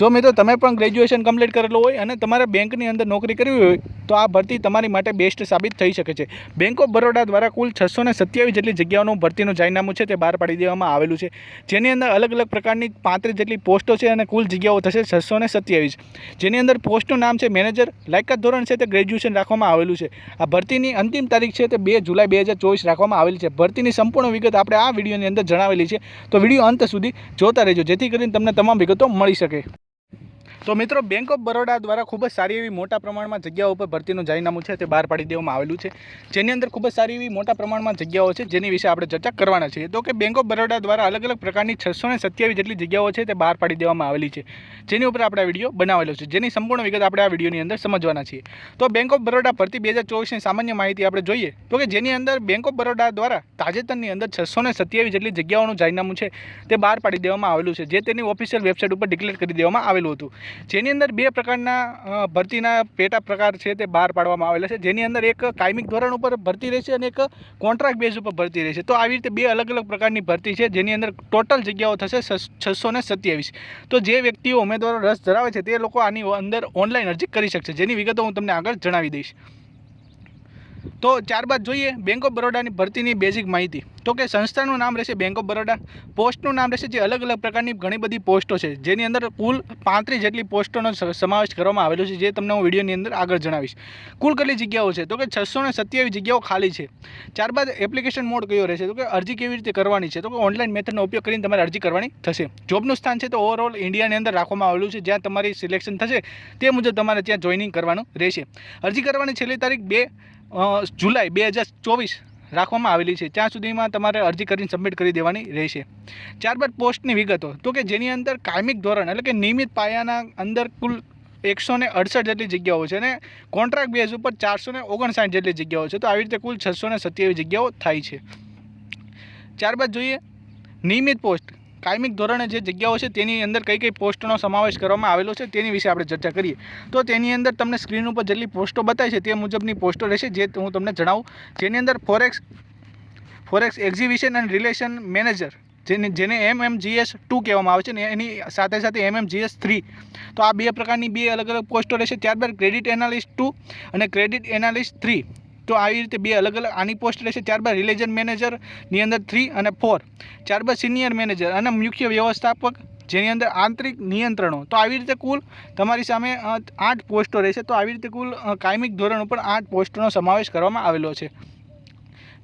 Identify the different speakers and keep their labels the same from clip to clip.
Speaker 1: જો મિત્રો, તમે પણ ગ્રેજ્યુએશન કમ્પ્લીટ કરેલું હોય અને તમારે બેંકની અંદર નોકરી કરવી હોય, તો આ ભરતી તમારી માટે બેસ્ટ સાબિત થઈ શકે છે. બેંક ઓફ બરોડા દ્વારા કુલ છસો ને સત્યાવીસ જેટલી જગ્યાઓનું ભરતીનું જાહેરનામું છે, તે બહાર પાડી દેવામાં આવેલું છે. જેની અંદર અલગ અલગ પ્રકારની પાંત્રીસ જેટલી પોસ્ટો છે અને કુલ જગ્યાઓ થશે છસો સત્યાવીસ. જેની અંદર પોસ્ટનું નામ છે મેનેજર, લાયકાત ધોરણ છે તે ગ્રેજ્યુએશન રાખવામાં આવેલું છે. આ ભરતીની અંતિમ તારીખ છે તે બે જુલાઈ બે હજાર ચોવીસ રાખવામાં આવેલી છે. ભરતીની સંપૂર્ણ વિગત આપણે આ વિડીયોની અંદર જણાવેલી છે. તો વીડિયો અંત સુધી જોતા રહેજો, જેથી કરીને તમને તમામ વિગતો મળી શકે. તો મિત્રો બેંક ઓફ બરોડા દ્વારા ખૂબ જ સારી એવી મોટા પ્રમાણમાં જગ્યાઓ ઉપર ભરતીનું જાહેરનામું છે તે બહાર પાડી દેવામાં આવેલું છે. જેની અંદર ખૂબ જ સારી એવી મોટા પ્રમાણમાં જગ્યાઓ છે જેની વિશે આપણે ચર્ચા કરવાના છીએ. તો કે બેંક ઓફ બરોડા દ્વારા અલગ અલગ પ્રકારની છસો ને સત્યાવીસ જેટલી જગ્યાઓ છે તે બહાર પાડી દેવામાં આવેલી છે. જેની ઉપર આપણે આ વીડિયો બનાવેલો છે. જેની સંપૂર્ણ વિગત આપણે આ વિડીયોની અંદર સમજવાના છીએ. તો બેંક ઓફ બરોડા ભરતી બે હજાર ચોવીસની સામાન્ય માહિતી આપણે જોઈએ. તો કે જેની અંદર બેંક ઓફ બરોડા દ્વારા તાજેતરની અંદર છસો ને સત્યાવીસ જેટલી જગ્યાઓનું જાહેરનામું છે તે બહાર પાડી દેવામાં આવેલું છે. જે તેની ઓફિશિયલ વેબસાઇટ ઉપર ડિક્લેર કરી દેવામાં આવેલું હતું. જેની અંદર બે પ્રકારના ભરતીના પેટા પ્રકાર છે તે બહાર પાડવામાં આવેલા છે. જેની અંદર એક કાયમિક ધોરણ ઉપર ભરતી રહેશે અને એક કોન્ટ્રાક્ટ બેઝ ઉપર ભરતી રહેશે. તો આવી રીતે બે અલગ અલગ પ્રકારની ભરતી છે, જેની અંદર ટોટલ જગ્યાઓ થશે છસો ને સત્યાવીસ. તો જે વ્યક્તિઓ ઉમેદવારો રસ ધરાવે છે તે લોકો આની અંદર ઓનલાઈન અરજી કરી શકશે. જેની વિગતો હું તમને આગળ જણાવી દઈશ. તો ત્યારબાદ જોઈએ બેંક ઓફ બરોડાની ભરતીની બેઝિક માહિતી. તો કે સંસ્થાનું નામ રહેશે બેંક ઓફ બરોડા પોસ્ટનું નામ રહેશે જે અલગ અલગ પ્રકારની ઘણી બધી પોસ્ટો છે, જેની અંદર કુલ પાંત્રીસ જેટલી પોસ્ટોનો સમાવેશ કરવામાં આવેલો છે, જે તમને હું વિડીયોની અંદર આગળ જણાવીશ. કુલ કેટલી જગ્યાઓ છે? તો કે છસો ને સત્યાવીસ જગ્યાઓ ખાલી છે. ત્યારબાદ એપ્લિકેશન મોડ કયો રહેશે? તો કે અરજી કેવી રીતે કરવાની છે? તો કે ઓનલાઈન મેથડનો ઉપયોગ કરીને તમારે અરજી કરવાની થશે. જોબનું સ્થાન છે તો ઓવરઓલ ઇન્ડિયાની અંદર રાખવામાં આવેલું છે, જ્યાં તમારી સિલેક્શન થશે, તે મુજબ તમારે ત્યાં જોઈનિંગ કરવાનું રહેશે. અરજી કરવાની છેલ્લી તારીખ બે જુલાઈ બે હજાર ચોવીસ રાખવામાં આવેલી છે. ત્યાં સુધીમાં તમારે અરજી કરીને સબમિટ કરી દેવાની રહેશે. ત્યારબાદ પોસ્ટની વિગતો. તો કે જેની અંદર કાયમિક ધોરણ એટલે કે નિયમિત પાયાના અંદર કુલ એકસો ને અડસઠ જેટલી જગ્યાઓ છે અને કોન્ટ્રાક્ટ બેઝ ઉપર ચારસો ને ઓગણસાઠ જેટલી જગ્યાઓ છે. તો આવી રીતે કુલ છસો ને સત્યાવીસ જગ્યાઓ થાય છે. ત્યારબાદ જોઈએ નિયમિત પોસ્ટ. કાયમિક ધોરણે જે જગ્યાઓ છે તેની અંદર કઈ કઈ પોસ્ટનો સમાવેશ કરવામાં આવેલો છે તેની વિશે આપણે ચર્ચા કરીએ. તો તેની અંદર તમને સ્ક્રીન ઉપર જેટલી પોસ્ટો બતાવી છે તે મુજબની પોસ્ટો રહેશે જે હું તમને જણાવું. જેની અંદર forex forex exhibition and relation manager, જેને જેને એમ એમ જીએસ ટુ કહેવામાં આવે છે ને એની સાથે સાથે એમ એમ જીએસ થ્રી. તો આ બે પ્રકારની બે અલગ અલગ પોસ્ટો રહેશે. ત્યારબાદ ક્રેડિટ એનાલિસ્ટ ટુ અને ક્રેડિટ એનાલિસ્ટ થ્રી. તો આવી રીતે બે અલગ અલગ આની પોસ્ટ રહેશે. ત્યારબાદ રિલેજન મેનેજરની અંદર થ્રી અને ફોર ત્યારબાદ સિનિયર મેનેજર અને મુખ્ય વ્યવસ્થાપક, જેની અંદર આંતરિક નિયંત્રણો. તો આવી રીતે કુલ તમારી સામે આઠ પોસ્ટો રહેશે. તો આવી રીતે કુલ કાયમિક ધોરણ ઉપર આઠ પોસ્ટોનો સમાવેશ કરવામાં આવેલો છે.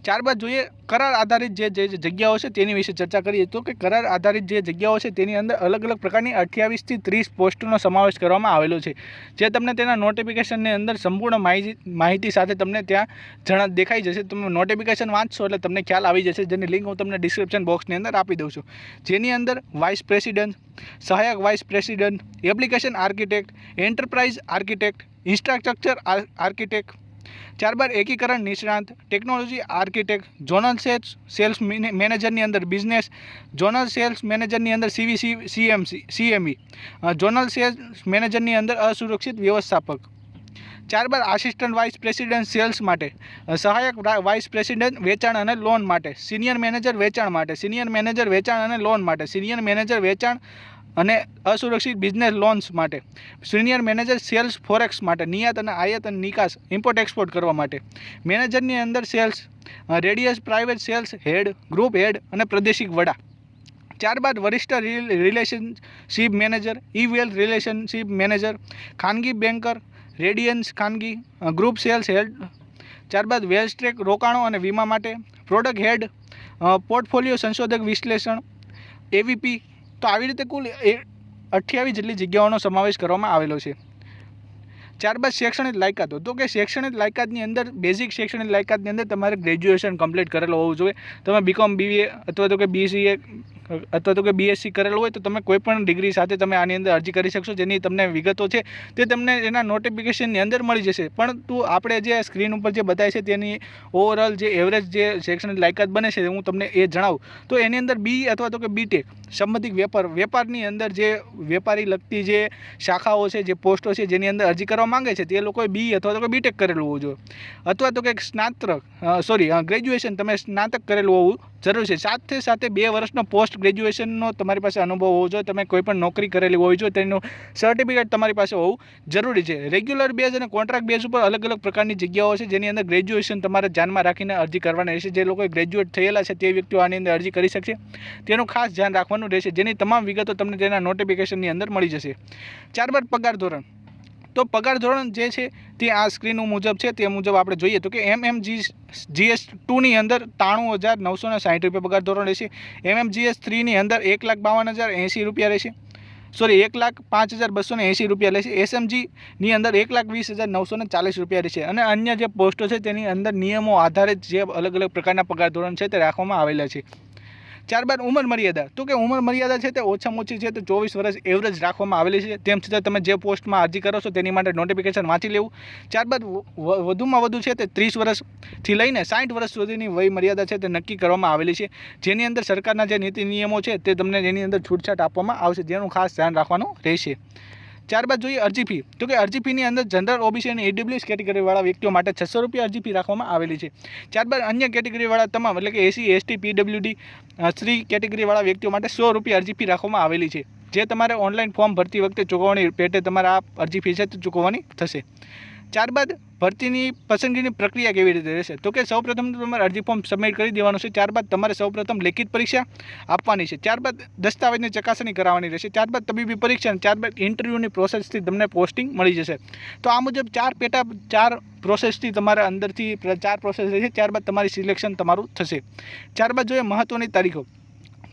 Speaker 1: ત્યારબાદ જોઈએ, કરાર આધારિત જે જે જગ્યાઓ છે તેની વિશે ચર્ચા કરીએ તો કે કરાર આધારિત જે જગ્યાઓ છે તેની અંદર અલગ અલગ પ્રકારની અઠ્યાવીસથી ત્રીસ પોસ્ટનો સમાવેશ કરવામાં આવેલો છે. જે તમને તેના નોટિફિકેશનની અંદર સંપૂર્ણ માહિતી માહિતી સાથે તમને ત્યાં જણા દેખાઈ જશે. તમે નોટિફિકેશન વાંચશો એટલે તમને ખ્યાલ આવી જશે. જેની લિંક હું તમને ડિસ્ક્રિપ્શન બોક્સની અંદર આપી દઉં છું. જેની અંદર વાઇસ પ્રેસિડેન્ટ સહાયક vice president application architect enterprise architect infrastructure architect ત્યારબાદ એકીકરણ નિષ્ણાંત technology architect zonal sales sales મેનેજરની અંદર બિઝનેસ જોનલ સેલ્સ મેનેજરની અંદર CVC CMC CME zonal sales મેનેજરની અંદર અસુરક્ષિત વ્યવસ્થાપક. ત્યારબાદ આસિસ્ટન્ટ વાઇસ પ્રેસિડેન્ટ સેલ્સ માટે અ, સહાયક રા- વાઇસ પ્રેસિડેન્ટ વેચાણ અને લોન માટે સિનિયર મેનેજર વેચાણ માટે સિનિયર મેનેજર વેચાણ અને લોન માટે સિનિયર મેનેજર વેચાણ અને અસુરક્ષિત બિઝનેસ લોન્સ માટે, સિનિયર મેનેજર સેલ્સ ફોરેક્સ માટે, નિયાત અને આયાત અને નિકાસ, ઇમ્પોર્ટ એક્સપોર્ટ કરવા માટે. મેનેજરની અંદર sales radius private sales head, group head અને પ્રાદેશિક વડા. ત્યારબાદ વરિષ્ઠ relationship manager, E well relationship manager, ખાનગી બેન્કર, રેડિયન્સ ખાનગી ગ્રુપ સેલ્સ હેડ, ત્યારબાદ વેલ્સ ટ્રેક રોકાણો અને વીમા માટે, પ્રોડક્ટ હેડ પોર્ટફોલિયો સંશોધક વિશ્લેષણ, એવીપી તો આવી રીતે કુલ એ અઠ્યાવીસ જેટલી જગ્યાઓનો સમાવેશ કરવામાં આવેલો છે. ત્યારબાદ શૈક્ષણિક લાયકાતો. તો કે શૈક્ષણિક લાયકાતની અંદર બેઝિક શૈક્ષણિક લાયકાતની અંદર તમારે ગ્રેજ્યુએશન કમ્પ્લીટ કરેલું હોવું જોઈએ. તમે બીકોમ બીએ અથવા તો કે બીસીએ અથવા તો કે બીએસસી કરેલું હોય તો તમે કોઈ પણ ડિગ્રી સાથે તમે આની અંદર અરજી કરી શકશો, જેની તમને વિગતો છે, તે તમને એના નોટિફિકેશનની અંદર મળી જશે. પરંતુ આપણે જે સ્ક્રીન ઉપર જે બતાવે છે, તેની ઓવરઓલ જે એવરેજ જે શૈક્ષણિક લાયકાત બને છે, હું તમને એ જણાવું. તો એની અંદર બી અથવા તો કે બીટેક સંબંધિત વેપાર, વેપારની અંદર જે વેપારી લગતી જે શાખાઓ છે, જે પોસ્ટો છે, જેની અંદર અરજી કરવા માંગે છે, તે લોકોએ બી અથવા તો કે બીટેક કરેલું હોવું જોઈએ. અથવા તો કે સ્નાતક સોરી ગ્રેજ્યુએશન તમે સ્નાતક કરેલું હોવું જરૂર છે. સાથે સાથે બે વર્ષનો પોસ્ટ ગ્રેજ્યુએશનનો તમારી પાસે અનુભવ હોવો જોઈએ, તમે કોઈ પણ નોકરી કરેલી હોવી જોઈએ તેનું સર્ટિફિકેટ તમારી પાસે હોવું જરૂરી છે. રેગ્યુલર બેઝ અને કોન્ટ્રાક્ટ બેઝ ઉપર અલગ અલગ પ્રકારની જગ્યાઓ છે, જેની અંદર ગ્રેજ્યુએશન તમારે ધ્યાનમાં રાખીને અરજી કરવાની રહેશે. જે લોકોએ ગ્રેજ્યુએટ થયેલા છે, તે વ્યક્તિઓ આની અંદર અરજી કરી શકશે. તેનું ખાસ ધ્યાન રાખવાનું રહેશે. જેની તમામ વિગતો તમને તેના નોટિફિકેશનની અંદર મળી જશે. ત્યારબાદ પગાર ધોરણ. તો પગાર ધોરણ જે છે તે આ સ્ક્રીન મુજબ છે, તે મુજબ આપણે જોઈએ તો કે એમ એમ જી જીએસ ટુની અંદર ત્રાણું હજાર નવસો ને સાહીઠ રૂપિયા પગાર ધોરણ રહેશે. એમ એમ જીએસ થ્રીની અંદર એક લાખ બાવન હજાર એંસી રૂપિયા રહેશે. સોરી એક લાખ પાંચ હજાર બસો ને એંસી રૂપિયા લેશે એસએમજીની અંદર એક લાખ વીસ હજાર નવસો ને ચાલીસ રૂપિયા રહેશે. અને અન્ય જે પોસ્ટો છે તેની અંદર નિયમો આધારે જે અલગ અલગ પ્રકારના પગાર ધોરણ છે તે રાખવામાં આવેલા છે. ત્યારબાદ ઉંમર મર્યાદા. તો કે ઉંમર મર્યાદા છે તે ઓછામાં ઓછી છે તો ચોવીસ વર્ષ એવરેજ રાખવામાં આવેલી છે. તેમ છતાં તમે જે પોસ્ટમાં અરજી કરો છો તેની માટે નોટિફિકેશન વાંચી લેવું. ત્યારબાદ વધુમાં વધુ છે તે ત્રીસ વર્ષથી લઈને સાઠ વર્ષ સુધીની વય મર્યાદા છે તે નક્કી કરવામાં આવેલી છે. જેની અંદર સરકારના જે નીતિ નિયમો છે તે તમને એની અંદર છૂટછાટ આપવામાં આવશે. જેનું ખાસ ધ્યાન રાખવાનું રહેશે. ત્યારબાદ જોઈએ અરજી ફી. તો કે અરજી ફીની અંદર જનરલ ઓબીસી અને એડબ્લ્યુએસ કેટેગરીવાળા વ્યક્તિઓ માટે છસો રૂપિયા અરજી ફી રાખવામાં આવેલી છે. ત્યારબાદ અન્ય કેટેગરીવાળા તમામ એટલે કે એસી એસટી પીડબ્લ્યુડી સ્ત્રી કેટેગરીવાળા વ્યક્તિઓ માટે સો રૂપિયા અરજી ફી રાખવામાં આવેલી છે. જે તમારે ઓનલાઈન ફોર્મ ભરતી વખતે ચૂકવવાની પેટે તમારે આ અરજી ફી છે તે ચૂકવવાની થશે. ત્યારબાદ ભરતીની પસંદગીની પ્રક્રિયા કેવી રીતે રહેશે? તો કે સૌપ્રથમ તમારે અરજી ફોર્મ સબમિટ કરી દેવાનું છે, ત્યારબાદ તમારે સૌપ્રથમ લેખિત પરીક્ષા આપવાની છે, ત્યારબાદ દસ્તાવેજની ચકાસણી કરાવવાની રહેશે, ત્યારબાદ તબીબી પરીક્ષા અને ત્યારબાદ ઇન્ટરવ્યૂની પ્રોસેસથી તમને પોસ્ટિંગ મળી જશે. તો આ મુજબ ચાર પેટા, ચાર પ્રોસેસથી તમારા અંદરથી ચાર પ્રોસેસ રહેશે ત્યારબાદ તમારી સિલેક્શન તમારું થશે. ત્યારબાદ જોઈએ મહત્ત્વની તારીખો.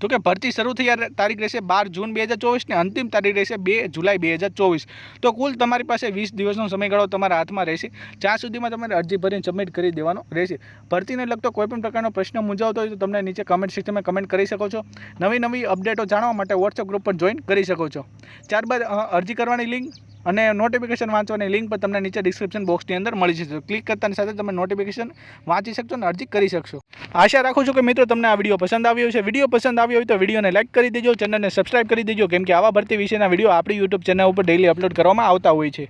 Speaker 1: તો કે ભરતી શરૂ થઈ તારીખ રહેશે બાર જૂન બે હજાર ચોવીસ ને અંતિમ તારીખ રહેશે બે જુલાઈ બે હજાર ચોવીસ. તો કુલ તમારી પાસે વીસ દિવસનો સમયગાળો તમારા હાથમાં રહેશે. જ્યાં સુધીમાં તમારે અરજી ભરીને સબમિટ કરી દેવાનો રહેશે. ભરતીને લગતો કોઈપણ પ્રકારનો પ્રશ્ન મૂંઝાવતો હોય તો તમને નીચે કમેન્ટ સિસ્ટમે કમેન્ટ કરી શકો છો. નવી નવી અપડેટો જાણવા માટે વોટ્સઅપ ગ્રુપ પર જોઈન કરી શકો છો. ત્યારબાદ અરજી કરવાની લિંક અને નોટિફિકેશન વાંચવાની લિંક પણ તમને નીચે ડિસ્ક્રિપ્શન બોક્સની અંદર મળી જશે. ક્લિક કરતાની સાથે તમે નોટિફિકેશન વાંચી શકશો અને અરજી કરી શકશો. આશા રાખું છું કે મિત્રો તમને આ વીડિયો પસંદ આવ્યો છે વીડિયો પસંદ આવ્યો હોય તો વિડીયોને લાઇક કરી દેજો ચેનલને સબસ્ક્રાઇબ કરી દેજો. કેમ કે આવા ભરતી વિશેના વીડિયો આપણી યુટ્યુબ ચેનલ ઉપર ડેલી અપલોડ કરવામાં આવતા હોય છે.